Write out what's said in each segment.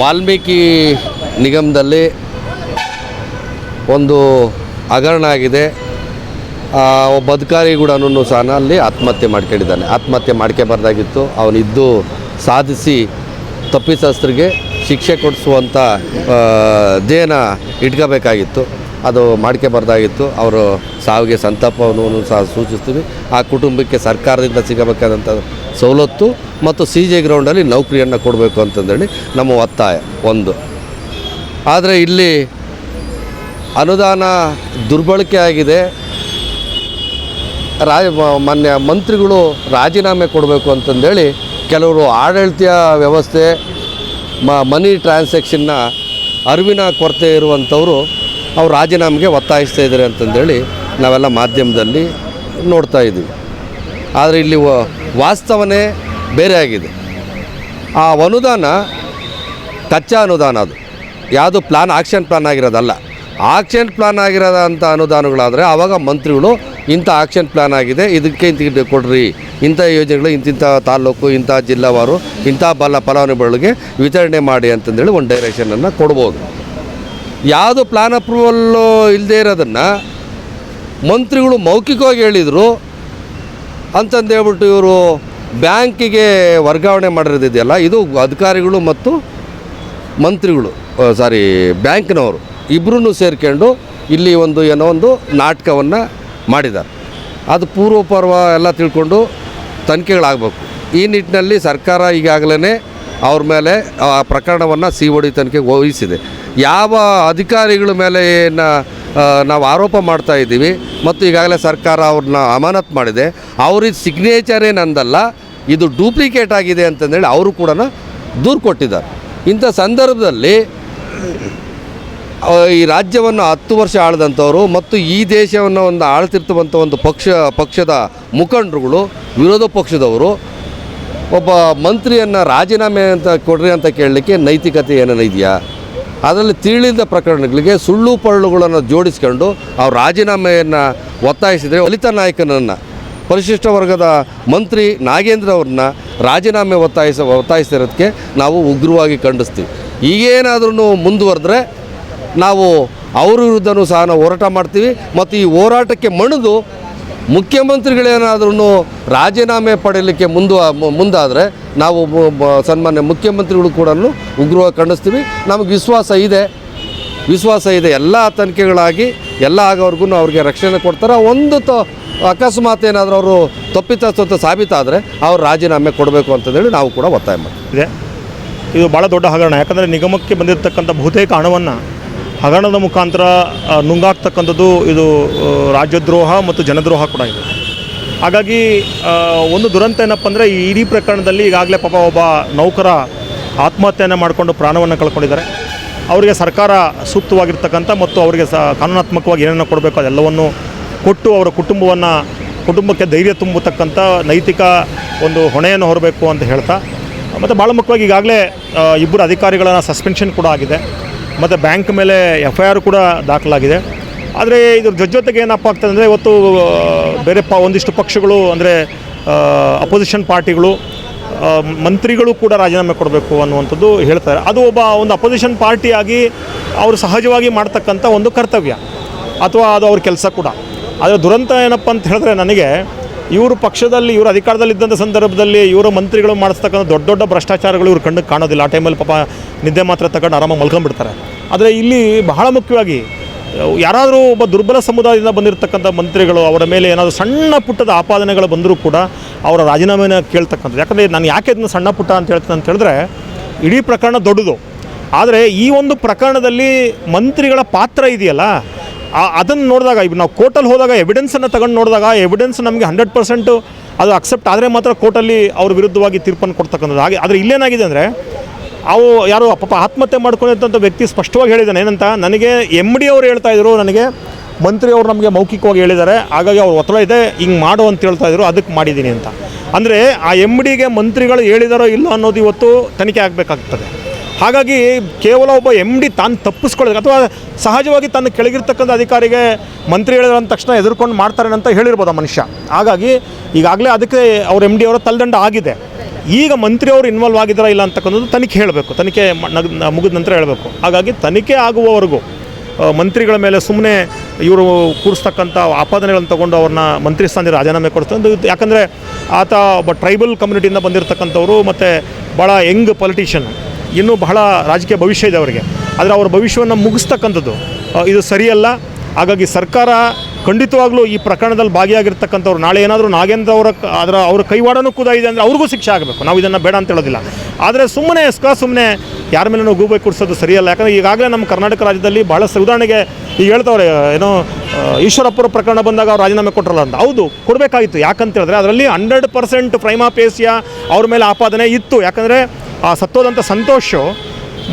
ವಾಲ್ಮೀಕಿ ನಿಗಮದಲ್ಲಿ ಒಂದು ಹಗರಣ ಆಗಿದೆ. ಒಬ್ಬ ಅಧಿಕಾರಿ ಕೂಡ ಸಹ ಅಲ್ಲಿ ಆತ್ಮಹತ್ಯೆ ಮಾಡ್ಕೊಂಡಿದ್ದಾನೆ. ಆತ್ಮಹತ್ಯೆ ಮಾಡ್ಕೋಬಾರ್ದಾಗಿತ್ತು. ಅವನಿದ್ದು ಸಾಧಿಸಿ ತಪ್ಪಿತಸ್ಥರಿಗೆ ಶಿಕ್ಷೆ ಕೊಡಿಸುವಂಥ ದೇಹನ ಇಟ್ಕೋಬೇಕಾಗಿತ್ತು. ಅದು ಮಾಡ್ಕೋಬಾರ್ದಾಗಿತ್ತು. ಅವರು ಸಾವಿಗೆ ಸಂತಾಪವನ್ನು ಸಹ ಸೂಚಿಸ್ತೀವಿ. ಆ ಕುಟುಂಬಕ್ಕೆ ಸರ್ಕಾರದಿಂದ ಸಿಗಬೇಕಾದಂಥ ಸವಲತ್ತು ಮತ್ತು ಸಿ ಜೆ ಗ್ರೌಂಡಲ್ಲಿ ನೌಕರಿಯನ್ನು ಕೊಡಬೇಕು ಅಂತಂದೇಳಿ ನಮ್ಮ ಒತ್ತಾಯ, ಒಂದು. ಆದರೆ ಇಲ್ಲಿ ಅನುದಾನ ದುರ್ಬಳಕೆ ಆಗಿದೆ. ರಾಜ ಮಾನ್ಯ ಮಂತ್ರಿಗಳು ರಾಜೀನಾಮೆ ಕೊಡಬೇಕು ಅಂತಂದೇಳಿ ಕೆಲವರು ಆಡಳಿತ ವ್ಯವಸ್ಥೆ, ಮ ಮನಿ ಟ್ರಾನ್ಸಾಕ್ಷನ್ನ ಅರಿವಿನ ಕೊರತೆ ಇರುವಂಥವರು ಅವ್ರು ರಾಜೀನಾಮೆಗೆ ಒತ್ತಾಯಿಸ್ತಾ ಇದ್ದಾರೆ ಅಂತಂದೇಳಿ ನಾವೆಲ್ಲ ಮಾಧ್ಯಮದಲ್ಲಿ ನೋಡ್ತಾ ಇದ್ದೀವಿ. ಆದರೆ ಇಲ್ಲಿ ವಾಸ್ತವನೇ ಬೇರೆ ಆಗಿದೆ. ಆ ಅನುದಾನ ಕಚ್ಚಾ ಅನುದಾನ ಅದು. ಯಾವುದು ಪ್ಲಾನ್ ಆಕ್ಷನ್ ಪ್ಲಾನ್ ಆಗಿರೋದಲ್ಲ. ಆಕ್ಷನ್ ಪ್ಲಾನ್ ಆಗಿರೋದಂಥ ಅನುದಾನಗಳಾದರೆ ಆವಾಗ ಮಂತ್ರಿಗಳು ಇಂಥ ಆಕ್ಷನ್ ಪ್ಲಾನ್ ಆಗಿದೆ, ಇದಕ್ಕೆ ಇಂತ ಕೊಡ್ರಿ. ಇಂಥ ಯೋಜನೆಗಳು, ಇಂತಿಂಥ ತಾಲೂಕು ಇಂಥ ಜಿಲ್ಲಾವಾರು, ಇಂಥ ಬಲ ಫಲಾನುಭವಿಗಳಿಗೆ ವಿತರಣೆ ಮಾಡಿ ಅಂತಂದೇಳಿ ಒಂದು ಡೈರೆಕ್ಷನನ್ನು ಕೊಡ್ಬೋದು. ಯಾವುದು ಪ್ಲಾನ್ ಅಪ್ರೂವಲ್ಲು ಇಲ್ಲದೇ ಇರೋದನ್ನು ಮಂತ್ರಿಗಳು ಮೌಖಿಕವಾಗಿ ಹೇಳಿದರು ಅಂತಂದು ಹೇಳ್ಬಿಟ್ಟು ಇವರು ಬ್ಯಾಂಕಿಗೆ ವರ್ಗಾವಣೆ ಮಾಡಿರೋದಿದೆಯಲ್ಲ, ಇದು ಅಧಿಕಾರಿಗಳು ಮತ್ತು ಮಂತ್ರಿಗಳು ಸಾರಿ, ಬ್ಯಾಂಕ್ನವರು ಇಬ್ಬರೂ ಸೇರ್ಕೊಂಡು ಇಲ್ಲಿ ಒಂದು ಏನೋ ಒಂದು ನಾಟಕವನ್ನು ಮಾಡಿದ್ದಾರೆ. ಅದು ಪೂರ್ವಪರ್ವ ಎಲ್ಲ ತಿಳ್ಕೊಂಡು ತನಿಖೆಗಳಾಗಬೇಕು. ಈ ನಿಟ್ಟಿನಲ್ಲಿ ಸರ್ಕಾರ ಈಗಾಗಲೇ ಅವ್ರ ಮೇಲೆ ಆ ಪ್ರಕರಣವನ್ನು ಸಿ ಒಡಿ ತನಿಖೆಗೆ ವಹಿಸಿದೆ. ಯಾವ ಅಧಿಕಾರಿಗಳ ಮೇಲೆ ಏನು ನಾವು ಆರೋಪ ಮಾಡ್ತಾ ಇದ್ದೀವಿ ಮತ್ತು ಈಗಾಗಲೇ ಸರ್ಕಾರ ಅವ್ರನ್ನ ಅಮಾನತ್ ಮಾಡಿದೆ. ಅವ್ರಿಗೆ ಸಿಗ್ನೇಚರೇ ನಂದಲ್ಲ ಇದು ಡೂಪ್ಲಿಕೇಟ್ ಆಗಿದೆ ಅಂತಂದೇಳಿ ಅವರು ಕೂಡ ದೂರು ಕೊಟ್ಟಿದ್ದಾರೆ. ಇಂಥ ಸಂದರ್ಭದಲ್ಲಿ ಈ ರಾಜ್ಯವನ್ನು ಹತ್ತು ವರ್ಷ ಆಳ್ದಂಥವರು ಮತ್ತು ಈ ದೇಶವನ್ನು ಒಂದು ಆಳ್ತಿರ್ತವಂಥ ಒಂದು ಪಕ್ಷ, ಪಕ್ಷದ ಮುಖಂಡರುಗಳು, ವಿರೋಧ ಪಕ್ಷದವರು, ಒಬ್ಬ ಮಂತ್ರಿಯನ್ನು ರಾಜೀನಾಮೆ ಅಂತ ಕೊಡ್ರಿ ಅಂತ ಕೇಳಲಿಕ್ಕೆ ನೈತಿಕತೆ ಏನೇನು ಇದೆಯಾ? ಅದರಲ್ಲಿ ತಿಳಿದ ಪ್ರಕರಣಗಳಿಗೆ ಸುಳ್ಳು ಪರಳುಗಳನ್ನು ಜೋಡಿಸ್ಕೊಂಡು ಅವ್ರು ರಾಜೀನಾಮೆಯನ್ನು ಒತ್ತಾಯಿಸಿದರೆ ದಲಿತ ನಾಯಕನನ್ನು ಪರಿಶಿಷ್ಟ ವರ್ಗದ ಮಂತ್ರಿ ನಾಗೇಂದ್ರ ಅವ್ರನ್ನ ರಾಜೀನಾಮೆ ಒತ್ತಾಯಿಸ ಒತ್ತಾಯಿಸಿರೋದಕ್ಕೆ ನಾವು ಉಗ್ರವಾಗಿ ಖಂಡಿಸ್ತೀವಿ. ಈಗೇನಾದ್ರೂ ಮುಂದುವರೆದ್ರೆ ನಾವು ಅವ್ರ ವಿರುದ್ಧನೂ ಸಹ ನಾವು ಹೋರಾಟ ಮಾಡ್ತೀವಿ ಮತ್ತು ಈ ಹೋರಾಟಕ್ಕೆ ಮಣಿದು ಮುಖ್ಯಮಂತ್ರಿಗಳೇನಾದ್ರೂ ರಾಜೀನಾಮೆ ಪಡೆಯಲಿಕ್ಕೆ ಮುಂದು, ಮುಂದಾದರೆ ನಾವು ಸನ್ಮಾನ್ಯ ಮುಖ್ಯಮಂತ್ರಿಗಳು ಕೂಡ ಉಗ್ರವಾಗಿ ಖಂಡಿಸ್ತೀವಿ. ನಮಗೆ ವಿಶ್ವಾಸ ಇದೆ. ವಿಶ್ವಾಸ ಇದೆ. ಎಲ್ಲ ತನಿಖೆಗಳಾಗಿ, ಎಲ್ಲ ಆಗೋವರೆಗೂ ಅವ್ರಿಗೆ ರಕ್ಷಣೆ ಕೊಡ್ತಾರೆ. ಒಂದು ತ, ಅಕಸ್ಮಾತ್ ಏನಾದರೂ ಅವರು ತಪ್ಪಿತಸ್ಥ ಸಾಬೀತಾದರೆ ಅವ್ರು ರಾಜೀನಾಮೆ ಕೊಡಬೇಕು ಅಂತಂದೇಳಿ ನಾವು ಕೂಡ ಒತ್ತಾಯ ಮಾಡ್ತೀವಿ. ಇದು. ಭಾಳ ದೊಡ್ಡ ಹಗರಣ. ಯಾಕಂದರೆ ನಿಗಮಕ್ಕೆ ಬಂದಿರತಕ್ಕಂಥ ಬಹುತೇಕ ಹಣವನ್ನು ಹಗರಣದ ಮುಖಾಂತರ ನುಂಗಾಗ್ತಕ್ಕಂಥದ್ದು ಇದು ರಾಜ್ಯದ್ರೋಹ ಮತ್ತು ಜನದ್ರೋಹ ಕೂಡ ಇದೆ. ಹಾಗಾಗಿ ಒಂದು ದುರಂತ ಏನಪ್ಪ ಅಂದರೆ, ಈ ಇಡೀ ಪ್ರಕರಣದಲ್ಲಿ ಈಗಾಗಲೇ ಪಾಪ ಒಬ್ಬ ನೌಕರ ಆತ್ಮಹತ್ಯೆಯನ್ನು ಮಾಡಿಕೊಂಡು ಪ್ರಾಣವನ್ನು ಕಳ್ಕೊಂಡಿದ್ದಾರೆ. ಅವರಿಗೆ ಸರ್ಕಾರ ಸೂಕ್ತವಾಗಿರ್ತಕ್ಕಂಥ ಮತ್ತು ಅವರಿಗೆ ಸ, ಕಾನೂನಾತ್ಮಕವಾಗಿ ಏನೇನು ಕೊಡಬೇಕು, ಅದೆಲ್ಲವನ್ನು ಕೊಟ್ಟು ಅವರ ಕುಟುಂಬವನ್ನು, ಕುಟುಂಬಕ್ಕೆ ಧೈರ್ಯ ತುಂಬತಕ್ಕಂಥ ನೈತಿಕ ಒಂದು ಹೊಣೆಯನ್ನು ಹೊರಬೇಕು ಅಂತ ಹೇಳ್ತಾ, ಮತ್ತು ಭಾಳ ಮುಖ್ಯವಾಗಿ ಈಗಾಗಲೇ ಇಬ್ಬರು ಅಧಿಕಾರಿಗಳನ್ನು ಸಸ್ಪೆನ್ಷನ್ ಕೂಡ ಆಗಿದೆ. ಮತ್ತು ಬ್ಯಾಂಕ್ ಮೇಲೆ ಎಫ್ ಐ ಆರ್ ಕೂಡ ದಾಖಲಾಗಿದೆ. ಆದರೆ ಇದ್ರ ಜೊ ಜೊತೆಗೆ ಏನಪ್ಪ ಆಗ್ತದೆ ಅಂದರೆ ಇವತ್ತು ಬೇರೆ ಪ, ಒಂದಿಷ್ಟು ಪಕ್ಷಗಳು ಅಂದರೆ ಅಪೋಸಿಷನ್ ಪಾರ್ಟಿಗಳು ಮಂತ್ರಿಗಳು ಕೂಡ ರಾಜೀನಾಮೆ ಕೊಡಬೇಕು ಅನ್ನುವಂಥದ್ದು ಹೇಳ್ತಾರೆ. ಅದು ಒಬ್ಬ ಒಂದು ಅಪೋಸಿಷನ್ ಪಾರ್ಟಿಯಾಗಿ ಅವರು ಸಹಜವಾಗಿ ಮಾಡ್ತಕ್ಕಂಥ ಒಂದು ಕರ್ತವ್ಯ. ಅಥವಾ ಅದು ಅವ್ರ ಕೆಲಸ ಕೂಡ. ಆದರೆ ದುರಂತ ಏನಪ್ಪ ಅಂತ ಹೇಳಿದ್ರೆ ನನಗೆ ಇವರು ಪಕ್ಷದಲ್ಲಿ, ಇವರು ಅಧಿಕಾರದಲ್ಲಿದ್ದಂಥ ಸಂದರ್ಭದಲ್ಲಿ ಇವರ ಮಂತ್ರಿಗಳು ಮಾಡಿಸ್ತಕ್ಕಂಥ ದೊಡ್ಡ ದೊಡ್ಡ ಭ್ರಷ್ಟಾಚಾರಗಳು ಇವ್ರು ಕಣ್ಣಿಗೆ ಕಾಣೋದಿಲ್ಲ. ಆ ಟೈಮಲ್ಲಿ ಪಾಪ ನಿದ್ದೆ ಮಾತ್ರ ತಗೊಂಡು ಆರಾಮಾಗಿ ಮಲ್ಕೊಂಡ್ಬಿಡ್ತಾರೆ. ಆದರೆ ಇಲ್ಲಿ ಬಹಳ ಮುಖ್ಯವಾಗಿ, ಯಾರಾದರೂ ಒಬ್ಬ ದುರ್ಬಲ ಸಮುದಾಯದಿಂದ ಬಂದಿರತಕ್ಕಂಥ ಮಂತ್ರಿಗಳು, ಅವರ ಮೇಲೆ ಏನಾದರೂ ಸಣ್ಣ ಪುಟ್ಟದ ಆಪಾದನೆಗಳು ಬಂದರೂ ಕೂಡ ಅವರ ರಾಜೀನಾಮೆನ ಕೇಳ್ತಕ್ಕಂಥದ್ದು. ಯಾಕಂದರೆ ನಾನು ಯಾಕೆ ಇದನ್ನು ಸಣ್ಣ ಪುಟ್ಟ ಅಂತ ಹೇಳ್ತೀನಿ ಅಂತ ಹೇಳಿದ್ರೆ, ಇಡೀ ಪ್ರಕರಣ ದೊಡ್ಡದು. ಆದರೆ ಈ ಒಂದು ಪ್ರಕರಣದಲ್ಲಿ ಮಂತ್ರಿಗಳ ಪಾತ್ರ ಇದೆಯಲ್ಲ ಅದನ್ನು ನೋಡಿದಾಗ ಈಗ ನಾವು ಕೋರ್ಟಲ್ಲಿ ಹೋದಾಗ ಎವಿಡೆನ್ಸನ್ನು ತಗೊಂಡು ನೋಡಿದಾಗ ಎವಿಡೆನ್ಸ್ ನಮಗೆ ಹಂಡ್ರೆಡ್ ಪರ್ಸೆಂಟು ಅದು ಅಕ್ಸೆಪ್ಟ್ ಆದರೆ ಮಾತ್ರ ಕೋರ್ಟಲ್ಲಿ ಅವ್ರ ವಿರುದ್ಧವಾಗಿ ತೀರ್ಪನ್ನು ಕೊಡ್ತಕ್ಕಂಥದ್ದು. ಹಾಗೆ ಆದರೆ ಇಲ್ಲೇನಾಗಿದೆ ಅಂದರೆ, ಅವು ಯಾರು ಪಾಪ ಆತ್ಮಹತ್ಯೆ ಮಾಡ್ಕೊಂಡಿದ್ದಂಥ ವ್ಯಕ್ತಿ ಸ್ಪಷ್ಟವಾಗಿ ಹೇಳಿದ್ದಾನೆ, ಏನಂತ, ನನಗೆ ಎಂ ಡಿ ಅವರು ಹೇಳ್ತಾ ಇದ್ರು, ನನಗೆ ಮಂತ್ರಿ ಅವರು ನಮಗೆ ಮೌಖಿಕವಾಗಿ ಹೇಳಿದ್ದಾರೆ, ಹಾಗಾಗಿ ಅವ್ರು ಒತ್ತಡ ಇದೆ, ಹಿಂಗೆ ಮಾಡು ಅಂತ ಹೇಳ್ತಾ ಇದ್ರು ಅದಕ್ಕೆ ಮಾಡಿದ್ದೀನಿ ಅಂತ. ಅಂದರೆ ಆ ಎಂ ಡಿಗೆ ಮಂತ್ರಿಗಳು ಹೇಳಿದಾರೋ ಇಲ್ಲ ಅನ್ನೋದು ಇವತ್ತು ತನಿಖೆ ಆಗಬೇಕಾಗ್ತದೆ. ಹಾಗಾಗಿ ಕೇವಲ ಒಬ್ಬ ಎಂ ಡಿ ತಾನು ತಪ್ಪಿಸ್ಕೊಳ್ಳೋದು ಅಥವಾ ಸಹಜವಾಗಿ ತನ್ನ ಕೆಳಗಿರ್ತಕ್ಕಂಥ ಅಧಿಕಾರಿಗೆ ಮಂತ್ರಿ ಹೇಳಿದ್ರು ಅಂದ ತಕ್ಷಣ ಎದುರ್ಕೊಂಡು ಮಾಡ್ತಾರೆ ಅಂತ ಹೇಳಿರ್ಬೋದು ಆ ಮನುಷ್ಯ. ಹಾಗಾಗಿ ಈಗಾಗಲೇ ಅದಕ್ಕೆ ಅವ್ರ ಎಂ ಡಿ ಅವರ ತಲೆದಂಡ ಆಗಿದೆ. ಈಗ ಮಂತ್ರಿಯವರು ಇನ್ವಾಲ್ವ್ ಆಗಿದ್ದಾರಾ ಇಲ್ಲ ಅಂತಕ್ಕಂಥದ್ದು ತನಿಖೆ ಹೇಳಬೇಕು. ತನಿಖೆ ಮುಗಿದ ನಂತರ ಹೇಳಬೇಕು. ಹಾಗಾಗಿ ತನಿಖೆ ಆಗುವವರೆಗೂ ಮಂತ್ರಿಗಳ ಮೇಲೆ ಸುಮ್ಮನೆ ಇವರು ಕೂರಿಸ್ತಕ್ಕಂಥ ಆಪಾದನೆಗಳನ್ನು ತಗೊಂಡು ಅವ್ರನ್ನ ಮಂತ್ರಿ ಸ್ಥಾನದಲ್ಲಿ ರಾಜೀನಾಮೆ ಕೊಡ್ತಂದು ಯಾಕಂದರೆ ಆತ ಒಬ್ಬ ಟ್ರೈಬಲ್ ಕಮ್ಯುನಿಟಿಯಿಂದ ಬಂದಿರತಕ್ಕಂಥವ್ರು ಮತ್ತು ಭಾಳ ಯಂಗ್ ಪೊಲಿಟಿಷಿಯನ್ ಇನ್ನೂ ಬಹಳ ರಾಜಕೀಯ ಭವಿಷ್ಯ ಇದೆ ಅವರಿಗೆ. ಆದರೆ ಅವರ ಭವಿಷ್ಯವನ್ನು ಮುಗಿಸ್ತಕ್ಕಂಥದ್ದು. ಇದು ಸರಿಯಲ್ಲ. ಹಾಗಾಗಿ ಸರ್ಕಾರ ಖಂಡಿತವಾಗ್ಲೂ ಈ ಪ್ರಕರಣದಲ್ಲಿ ಭಾಗಿಯಾಗಿರ್ತಕ್ಕಂಥವ್ರು, ನಾಳೆ ಏನಾದರೂ ನಾಗೇಂದ್ರ ಅವರ ಅದರ ಅವ್ರ ಕೈವಾಡನೂ ಕೂಡ ಇದೆ ಅಂದರೆ ಅವ್ರಿಗೂ ಶಿಕ್ಷೆ ಆಗಬೇಕು. ನಾವು ಇದನ್ನು ಬೇಡ ಅಂತ ಹೇಳೋದಿಲ್ಲ. ಆದರೆ ಸುಮ್ಮನೆ ಎಸ್ಕ ಸುಮ್ಮನೆ ಯಾರ ಮೇಲೆ ನಾವು ಗೂಬೈ ಕುಡಿಸೋದು ಸರಿಯಲ್ಲ. ಯಾಕಂದರೆ ಈಗಾಗಲೇ ನಮ್ಮ ಕರ್ನಾಟಕ ರಾಜ್ಯದಲ್ಲಿ ಭಾಳಷ್ಟು ಉದಾಹರಣೆಗೆ ಈಗ ಹೇಳ್ತವ್ರೆ, ಏನೋ ಈಶ್ವರಪ್ಪರ ಪ್ರಕರಣ ಬಂದಾಗ ಅವ್ರು ರಾಜೀನಾಮೆ ಕೊಟ್ಟರಲ್ಲ ಅಂತ. ಹೌದು, ಕೊಡಬೇಕಾಗಿತ್ತು. ಯಾಕಂತ ಹೇಳಿದ್ರೆ ಅದರಲ್ಲಿ ಹಂಡ್ರೆಡ್ ಪರ್ಸೆಂಟ್ ಪ್ರೈಮಾ ಪೇಸಿಯ ಅವ್ರ ಮೇಲೆ ಆಪಾದನೆ ಇತ್ತು. ಯಾಕಂದರೆ ಆ ಸತ್ತೋದಂಥ ಸಂತೋಷ್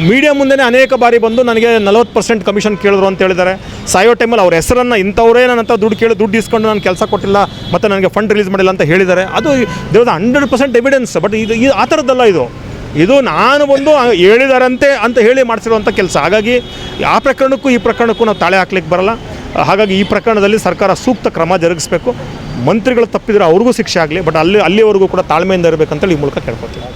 ಮೀಡಿಯಾ ಮುಂದೆನೇ ಅನೇಕ ಬಾರಿ ಬಂದು ನನಗೆ ನಲವತ್ತು ಪರ್ಸೆಂಟ್ ಕಮಿಷನ್ ಕೇಳಿದ್ರು ಅಂತ ಹೇಳಿದ್ದಾರೆ. ಸಾಯೋ ಟೈಮಲ್ಲಿ ಅವ್ರ ಹೆಸರನ್ನು ಇಂಥವರೇ ನನ್ನ ಹತ್ರ ದುಡ್ಡು ಕೇಳಿ ದುಡ್ಡು ಇಸ್ಕೊಂಡು ನಾನು ಕೆಲಸ ಕೊಟ್ಟಿಲ್ಲ ಮತ್ತು ನನಗೆ ಫಂಡ್ ರಿಲೀಸ್ ಮಾಡಿಲ್ಲ ಅಂತ ಹೇಳಿದ್ದಾರೆ. ಅದು ದೇವ್ರದ ಹಂಡ್ರೆಡ್ ಪರ್ಸೆಂಟ್ ಎವಿಡೆನ್ಸ್ ಬಟ್ ಇದು ಇದು ಆ ಥರದ್ದಲ್ಲ ಇದು. ಇದು ನಾನು ಬಂದು ಹೇಳಿದಾರಂತೆ ಅಂತ ಹೇಳಿ ಮಾಡಿಸಿರುವಂಥ ಕೆಲಸ. ಹಾಗಾಗಿ ಆ ಪ್ರಕರಣಕ್ಕೂ ಈ ಪ್ರಕರಣಕ್ಕೂ ನಾವು ತಾಳೆ ಹಾಕ್ಲಿಕ್ಕೆ ಬರಲ್ಲ. ಹಾಗಾಗಿ ಈ ಪ್ರಕರಣದಲ್ಲಿ ಸರ್ಕಾರ ಸೂಕ್ತ ಕ್ರಮ ಜರುಗಿಸಬೇಕು. ಮಂತ್ರಿಗಳು ತಪ್ಪಿದರೆ ಅವ್ರಿಗೂ ಶಿಕ್ಷೆ ಆಗಲಿ ಬಟ್ ಅಲ್ಲಿ ಅಲ್ಲಿವರೆಗೂ ಕೂಡ ತಾಳ್ಮೆಯಿಂದ ಇರಬೇಕಂತೇಳಿ ಈ ಮೂಲಕ ಕೇಳ್ಕೊತೀವಿ